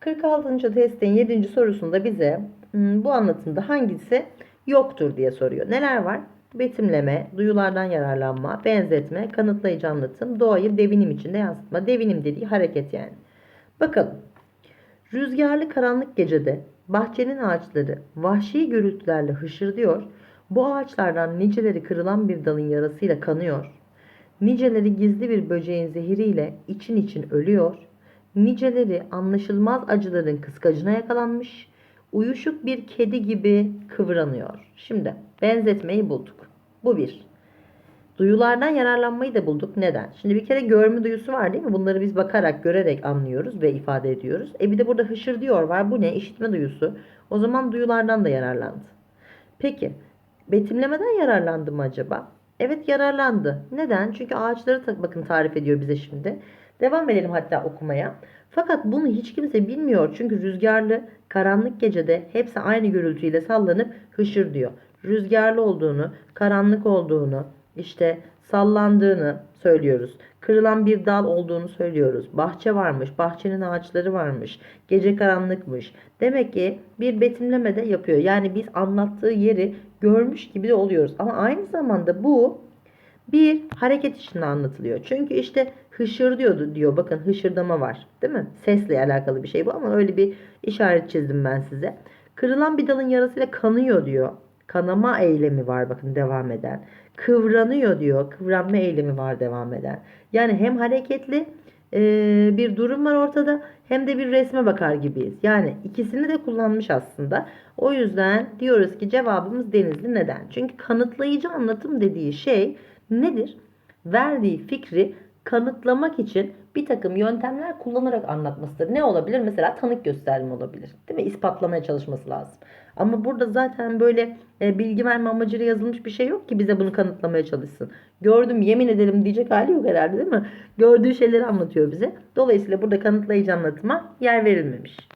46. testin 7. sorusunda bize hmm, bu anlatımda hangisi yoktur diye soruyor. Neler var? Betimleme, duyulardan yararlanma, benzetme, kanıtlayıcı anlatım, doğayı devinim içinde yansıtma. Devinim dediği hareket yani. Bakalım. Rüzgarlı karanlık gecede bahçenin ağaçları vahşi gürültülerle hışırdıyor. Bu ağaçlardan niceleri kırılan bir dalın yarasıyla kanıyor. Niceleri gizli bir böceğin zehiriyle için için ölüyor. Niceleri anlaşılmaz acıların kıskacına yakalanmış. Uyuşuk bir kedi gibi kıvranıyor. Şimdi benzetmeyi bulduk. Bu bir. Duyulardan yararlanmayı da bulduk. Neden? Şimdi bir kere görme duyusu var değil mi? Bunları biz bakarak, görerek anlıyoruz ve ifade ediyoruz. E bir de burada hışır diyor var. Bu ne? İşitme duyusu. O zaman duyulardan da yararlandı. Peki betimlemeden yararlandı mı acaba? Evet yararlandı. Neden? Çünkü ağaçları bakın tarif ediyor bize şimdi. Devam edelim hatta okumaya. Fakat bunu hiç kimse bilmiyor. Çünkü rüzgarlı, karanlık gecede hepsi aynı gürültüyle sallanıp hışır diyor. Rüzgarlı olduğunu, karanlık olduğunu, işte sallandığını söylüyoruz. Kırılan bir dal olduğunu söylüyoruz. Bahçe varmış, bahçenin ağaçları varmış. Gece karanlıkmış. Demek ki bir betimleme de yapıyor. Yani biz anlattığı yeri görmüş gibi de oluyoruz. Ama aynı zamanda bu bir hareket içinde anlatılıyor. Çünkü işte hışır diyordu diyor. Bakın hışırdama var. Değil mi? Sesle alakalı bir şey bu ama öyle bir işaret çizdim ben size. Kırılan bir dalın yarasıyla kanıyor diyor. Kanama eylemi var bakın devam eden. Kıvranıyor diyor. Kıvranma eylemi var devam eden. Yani hem hareketli e, bir durum var ortada hem de bir resme bakar gibiyiz. Yani ikisini de kullanmış aslında. O yüzden diyoruz ki cevabımız Denizli neden? Çünkü kanıtlayıcı anlatım dediği şey nedir? Verdiği fikri kanıtlamak için bir takım yöntemler kullanarak anlatmasıdır. Ne olabilir? Mesela tanık gösterme olabilir. Değil mi? İspatlamaya çalışması lazım. Ama burada zaten böyle e, bilgi verme amacıyla yazılmış bir şey yok ki bize bunu kanıtlamaya çalışsın. Gördüm yemin ederim diyecek hali yok herhalde değil mi? Gördüğü şeyleri anlatıyor bize. Dolayısıyla burada kanıtlayıcı anlatıma yer verilmemiş.